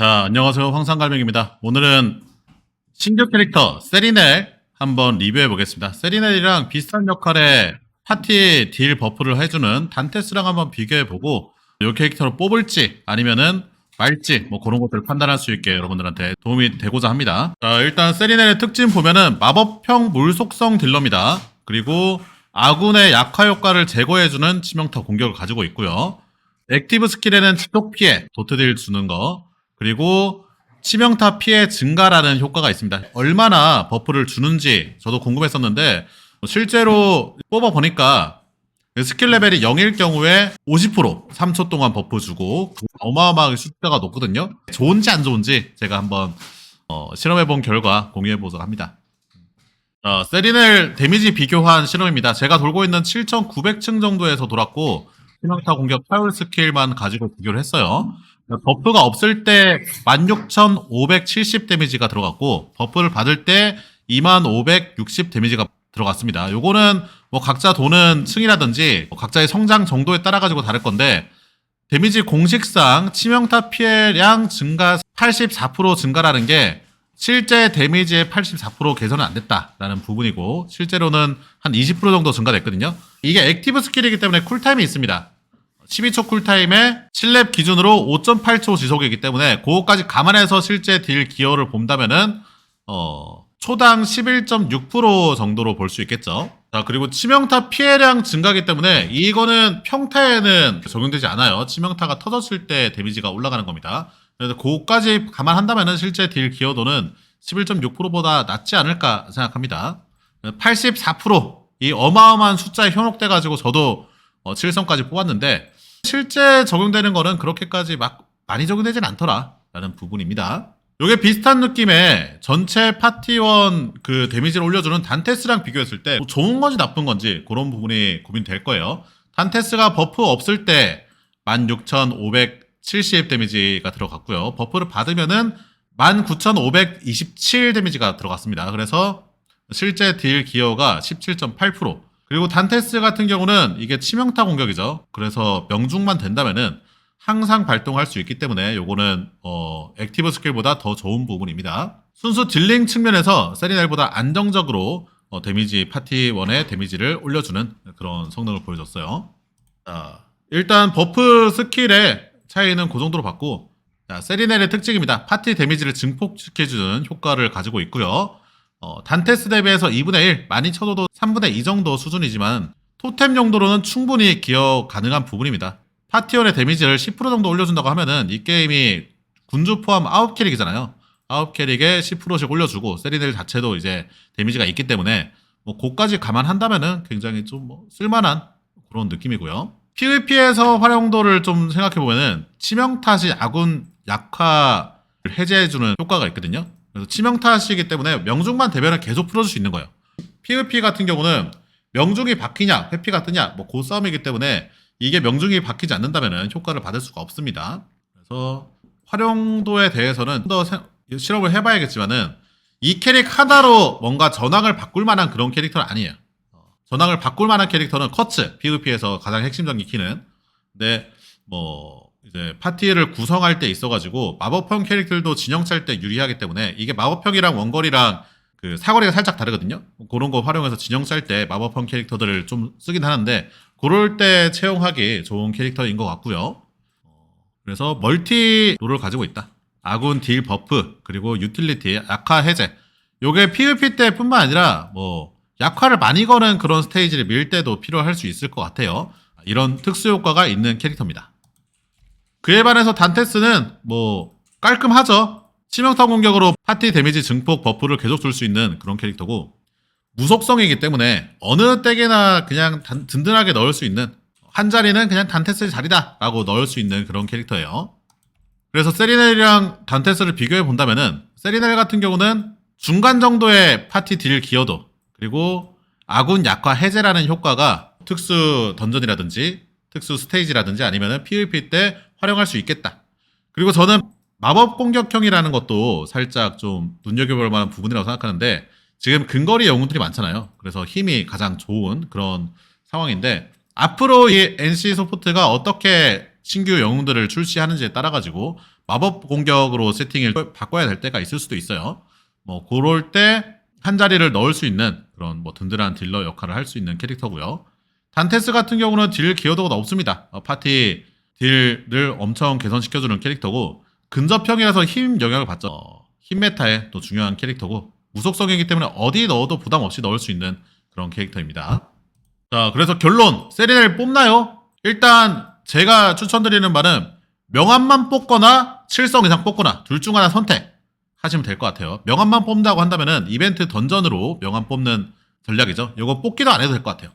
자, 안녕하세요. 황상갈명입니다. 오늘은 신규 캐릭터 세리넬 한번 리뷰해 보겠습니다. 세리넬이랑 비슷한 역할의 파티 딜 버프를 해주는 단테스랑 한번 비교해 보고 이 캐릭터를 뽑을지 아니면은 말지 뭐 그런 것들을 판단할 수 있게 여러분들한테 도움이 되고자 합니다. 자, 일단 세리넬의 특징 보면은 마법형 물속성 딜러입니다. 그리고 아군의 약화 효과를 제거해주는 치명타 공격을 가지고 있고요. 액티브 스킬에는 지속 피해, 도트 딜 주는 거, 그리고 치명타 피해 증가라는 효과가 있습니다. 얼마나 버프를 주는지 저도 궁금했었는데 실제로 뽑아 보니까 스킬 레벨이 0일 경우에 50% 3초 동안 버프 주고 어마어마하게 숫자가 높거든요. 좋은지 안 좋은지 제가 한번 어, 실험해 본 결과 공유해 보도록 합니다. 어, 세리넬 데미지 비교한 실험입니다. 제가 돌고 있는 7,900층 정도에서 돌았고 치명타 공격 파울 스킬만 가지고 비교를 했어요. 버프가 없을 때 16,570 데미지가 들어갔고 버프를 받을 때 2,560 데미지가 들어갔습니다. 요거는 뭐 각자 도는 층이라든지 뭐 각자의 성장 정도에 따라 가지고 다를 건데 데미지 공식상 치명타 피해량 증가 84% 증가라는 게 실제 데미지의 84% 개선은 안 됐다라는 부분이고 실제로는 한 20% 정도 증가됐거든요. 이게 액티브 스킬이기 때문에 쿨타임이 있습니다. 12초 쿨타임에 7렙 기준으로 5.8초 지속이기 때문에 그거까지 감안해서 실제 딜 기여를 본다면은 어 초당 11.6% 정도로 볼 수 있겠죠. 자 그리고 치명타 피해량 증가기 때문에 이거는 평타에는 적용되지 않아요. 치명타가 터졌을 때 데미지가 올라가는 겁니다. 그래서 그거까지 감안한다면은 실제 딜 기여도는 11.6%보다 낮지 않을까 생각합니다. 84%이 어마어마한 숫자에 현혹돼 가지고 저도 어, 7성까지 뽑았는데 실제 적용되는 거는 그렇게까지 막 많이 적용되진 않더라라는 부분입니다. 요게 비슷한 느낌의 전체 파티원 그 데미지를 올려주는 단테스랑 비교했을 때뭐 좋은 건지 나쁜 건지 그런 부분이 고민될 거예요. 단테스가 버프 없을 때 16,570 데미지가 들어갔고요. 버프를 받으면은 19,527 데미지가 들어갔습니다. 그래서 실제 딜 기여가 17.8%. 그리고 단테스 같은 경우는 이게 치명타 공격이죠. 그래서 명중만 된다면은 항상 발동할 수 있기 때문에 요거는 어 액티브 스킬보다 더 좋은 부분입니다. 순수 딜링 측면에서 세리넬보다 안정적으로 어, 데미지 파티원의 데미지를 올려주는 그런 성능을 보여줬어요. 자, 일단 버프 스킬의 차이는 그 정도로 봤고 자, 세리넬의 특징입니다. 파티 데미지를 증폭시켜주는 효과를 가지고 있고요. 어, 단테스 대비해서 2분의 1, 많이 쳐도 3분의 2 정도 수준이지만 토템 용도로는 충분히 기여 가능한 부분입니다. 파티원의 데미지를 10% 정도 올려준다고 하면은 이 게임이 군주 포함 9캐릭이잖아요. 9캐릭에 10%씩 올려주고 세리넬 자체도 이제 데미지가 있기 때문에 뭐 그까지 감안한다면은 굉장히 좀 뭐 쓸만한 그런 느낌이고요. PVP에서 활용도를 좀 생각해보면은 치명 탓이 아군 약화를 해제해주는 효과가 있거든요. 그래서 치명탓이기 때문에 명중만 되면은 계속 풀어줄 수 있는 거예요. PVP 같은 경우는 명중이 바뀌냐, 회피가 뜨냐, 뭐 그 싸움이기 때문에 이게 명중이 바뀌지 않는다면 효과를 받을 수가 없습니다. 그래서 활용도에 대해서는 더 세- 실험을 해봐야겠지만은 이 캐릭 하나로 뭔가 전황을 바꿀 만한 그런 캐릭터는 아니에요. 어, 전황을 바꿀 만한 캐릭터는 커츠, PVP에서 가장 핵심적인 키는. 근데 뭐 이제 파티를 구성할 때 있어가지고 마법형 캐릭터들도 진영 짤 때 유리하기 때문에 이게 마법형이랑 원거리랑 그 사거리가 살짝 다르거든요. 그런 거 활용해서 진영 짤 때 마법형 캐릭터들을 좀 쓰긴 하는데 그럴 때 채용하기 좋은 캐릭터인 것 같고요. 어, 그래서 멀티 롤을 가지고 있다. 아군 딜 버프 그리고 유틸리티 약화 해제. 요게 PVP 때뿐만 아니라 뭐 약화를 많이 거는 그런 스테이지를 밀 때도 필요할 수 있을 것 같아요. 이런 특수 효과가 있는 캐릭터입니다. 그에 반해서 단테스는 뭐 깔끔하죠. 치명타 공격으로 파티 데미지 증폭 버프를 계속 줄 수 있는 그런 캐릭터고 무속성이기 때문에 어느 댁에나 그냥 단- 든든하게 넣을 수 있는 한 자리는 그냥 단테스의 자리다 라고 넣을 수 있는 그런 캐릭터예요. 그래서 세리넬이랑 단테스를 비교해 본다면은 세리넬 같은 경우는 중간 정도의 파티 딜 기여도 그리고 아군 약화 해제라는 효과가 특수 던전이라든지 특수 스테이지라든지 아니면은 PVP 때 활용할 수 있겠다. 그리고 저는 마법 공격형이라는 것도 살짝 좀 눈여겨볼 만한 부분이라고 생각하는데 지금 근거리 영웅들이 많잖아요. 그래서 힘이 가장 좋은 그런 상황인데 앞으로 이 NC 소프트가 어떻게 신규 영웅들을 출시하는지에 따라 가지고 마법 공격으로 세팅을 바꿔야 될 때가 있을 수도 있어요. 뭐 그럴 때 한 자리를 넣을 수 있는 그런 뭐 든든한 딜러 역할을 할 수 있는 캐릭터고요. 단테스 같은 경우는 딜 기여도가 높습니다. 어, 파티 딜을 엄청 개선시켜주는 캐릭터고 근접형이라서 힘 영향을 받죠. 어, 힘 메타에 또 중요한 캐릭터고 무속성이기 때문에 어디 넣어도 부담 없이 넣을 수 있는 그런 캐릭터입니다. 자, 그래서 결론 세리넬 뽑나요? 일단 제가 추천드리는 바는 명함만 뽑거나 7성 이상 뽑거나 둘 중 하나 선택 하시면 될 것 같아요. 명함만 뽑는다고 한다면은 이벤트 던전으로 명함 뽑는 전략이죠. 이거 뽑기도 안 해도 될 것 같아요.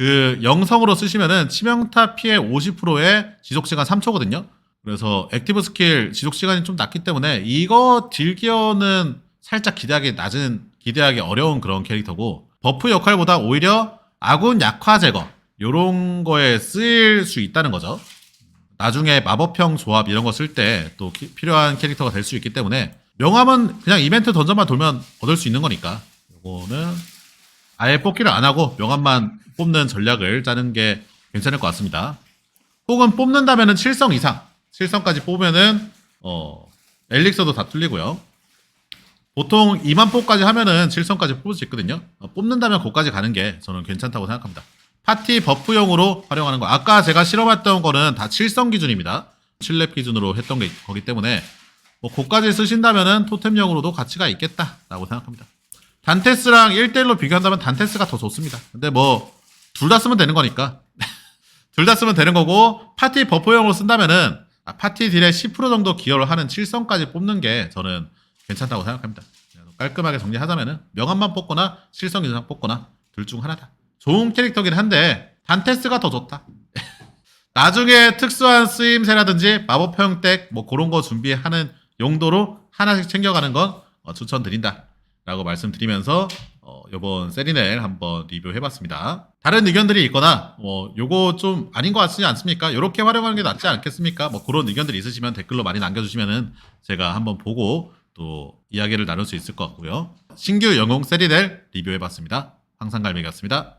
음. 그 영성으로 쓰시면은 치명타 피해 50%의 지속 시간 3초거든요. 그래서 액티브 스킬 지속 시간이 좀 낮기 때문에 이거 딜기어는 살짝 기대하기 낮은 기대하기 어려운 그런 캐릭터고 버프 역할보다 오히려 아군 약화 제거 요런 거에 쓰일 수 있다는 거죠. 나중에 마법형 조합 이런 거 쓸 때 또 필요한 캐릭터가 될 수 있기 때문에 명함은 그냥 이벤트 던전만 돌면 얻을 수 있는 거니까 요거는 아예 뽑기를 안 하고 명함만 뽑는 전략을 짜는 게 괜찮을 것 같습니다. 혹은 뽑는다면은 7성 이상 7성까지 뽑으면은 어 엘릭서도 다 뚫리고요. 보통 2만 뽑까지 하면은 7성까지 뽑을 수 있거든요. 어, 뽑는다면 거기까지 가는 게 저는 괜찮다고 생각합니다. 파티 버프용으로 활용하는 거. 아까 제가 실험했던 거는 다 7성 기준입니다. 7렙 기준으로 했던 게 거기 때문에 뭐 고까지 쓰신다면은 토템용으로도 가치가 있겠다라고 생각합니다. 단테스랑 1대1로 비교한다면 단테스가 더 좋습니다. 근데 뭐 둘 다 쓰면 되는 거니까 둘 다 쓰면 되는 거고 파티 버프용으로 쓴다면은 아, 파티 딜의 10% 정도 기여를 하는 7성까지 뽑는 게 저는 괜찮다고 생각합니다. 깔끔하게 정리하자면은 명함만 뽑거나 7성 이상 뽑거나 둘 중 하나다. 좋은 캐릭터긴 한데 단테스가 더 좋다. 나중에 특수한 쓰임새라든지 마법형 덱 뭐 그런 거 준비하는 용도로 하나씩 챙겨가는 건 어, 추천드린다. 라고 말씀드리면서 어, 요번 세리넬 한번 리뷰해봤습니다. 다른 의견들이 있거나 뭐 요거 좀 아닌 것 같지 않습니까? 요렇게 활용하는 게 낫지 않겠습니까? 뭐 그런 의견들이 있으시면 댓글로 많이 남겨주시면은 제가 한번 보고 또 이야기를 나눌 수 있을 것 같고요. 신규 영웅 세리넬 리뷰해봤습니다. 황상갈매기였습니다.